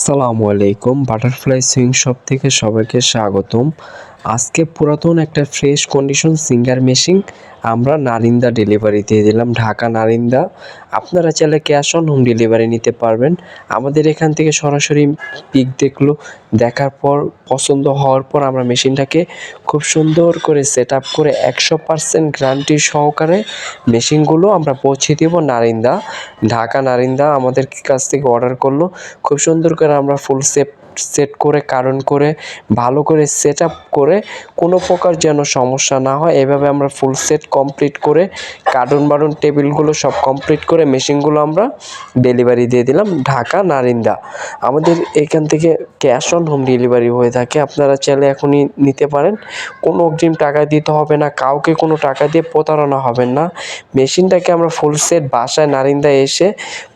আসসালামু আলাইকুম butterfly swing shop থেকে সবাইকে স্বাগতম। আজকে পুরাতন একটা ফ্রেশ কন্ডিশন সিঙ্গার মেশিন আমরা নারিন্দা ডেলিভারি দিয়ে দিলাম, ঢাকা নারিন্দা। আপনারা চাইলে ক্যাশ অন হোম ডেলিভারি নিতে পারবেন। আমাদের এখান থেকে সরাসরি পিক দেখল, দেখার পর, পছন্দ হওয়ার পর আমরা মেশিনটাকে খুব সুন্দর করে সেট আপ করে একশো পার্সেন্ট গ্যারান্টি সহকারে মেশিনগুলো আমরা পৌঁছে দেব নারিন্দা। ঢাকা নারিন্দা আমাদের কাছ থেকে অর্ডার করল। খুব সুন্দর করে আমরা ফুল সেট সেট করে, কারণ করে, ভালো করে সেট আপ করে কোনো প্রকার যেন সমস্যা না হয়। এভাবে আমরা ফুল সেট কমপ্লিট করে কার্টুন বার্টুন টেবিলগুলো সব কমপ্লিট করে মেশিনগুলো আমরা ডেলিভারি দিয়ে দিলাম ঢাকা নারিন্দা। আমাদের এখান থেকে ক্যাশ অন হোম ডেলিভারি হয়ে থাকে। আপনারা চাইলে এখনই নিতে পারেন। কোনো অগ্রিম টাকা দিতে হবে না, কাউকে কোনো টাকা দিয়ে প্রতারণা হবেন না। মেশিনটাকে আমরা ফুল সেট বাসায় নারিন্দা এসে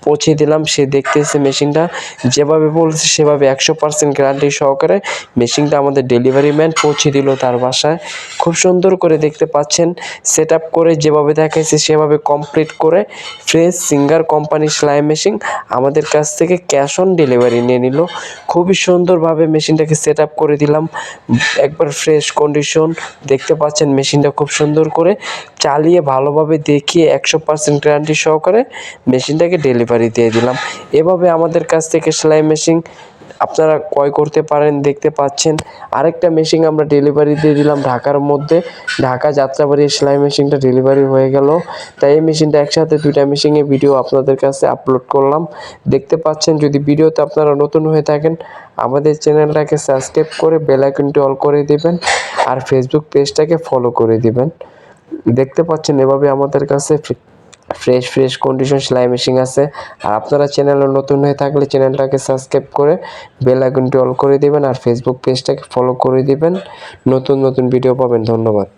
পৌঁছে দিলাম। সে দেখতে এসে মেশিনটা। যেভাবে বলছে, সেভাবে একশো পার্সেন্ট গ্যারান্টি সহকারে মেশিনটা আমাদের ডেলিভারি ম্যান পৌঁছে দিল তার বাসায়। খুব সুন্দর করে দেখতে পাচ্ছেন। সেট করে যেভাবে দেখাইছে, সেভাবে কমপ্লিট করে ফ্রেশ সিঙ্গার কোম্পানি সেলাই মেশিন আমাদের কাছ থেকে ক্যাশ অন ডেলিভারি নিয়ে নিল। খুবই সুন্দরভাবে মেশিনটাকে সেট করে দিলাম। একবার ফ্রেশ কন্ডিশন দেখতে পাচ্ছেন মেশিনটা খুব সুন্দর করে। চালিয়ে ভালোভাবে দেখিয়ে একশো পার্সেন্ট গ্যারান্টি সহকারে মেশিনটাকে ডেলিভারি দিয়ে দিলাম। এভাবে আমাদের কাছ থেকে সেলাই মেশিন আপনারা ক্রয় করতে পারেন, দেখতে পাচ্ছেন। আরেকটা মেশিন আমরা ডেলিভারি দিয়ে দিলাম ঢাকার মধ্যে। ঢাকা যাত্রাবাড়ি সেলাই মেশিনটা ডেলিভারি হয়ে গেল। তাই এই মেশিনটা একসাথে দুইটা মেশিনে ভিডিও আপনাদের কাছে আপলোড করলাম। দেখতে পাচ্ছেন, যদি ভিডিওতে আপনারা নতুন হয়ে থাকেন, আমাদের চ্যানেলটাকে সাবস্ক্রাইব করে বেল আইকনটি অল করে দেবেন আর ফেসবুক পেজটাকে ফলো করে দেবেন। দেখতে পাচ্ছেন, এভাবে আমাদের কাছে ফ্রেশ ফ্রেশ কন্ডিশন সেলাই মেশিন আছে। আর আপনারা চ্যানেলে নতুন হয়ে থাকলে চ্যানেলটাকে সাবস্ক্রাইব করে বেল আইকনটি অল করে দিবেন আর ফেসবুক পেজটাকে ফলো করে দিবেন। নতুন নতুন ভিডিও পাবেন। ধন্যবাদ।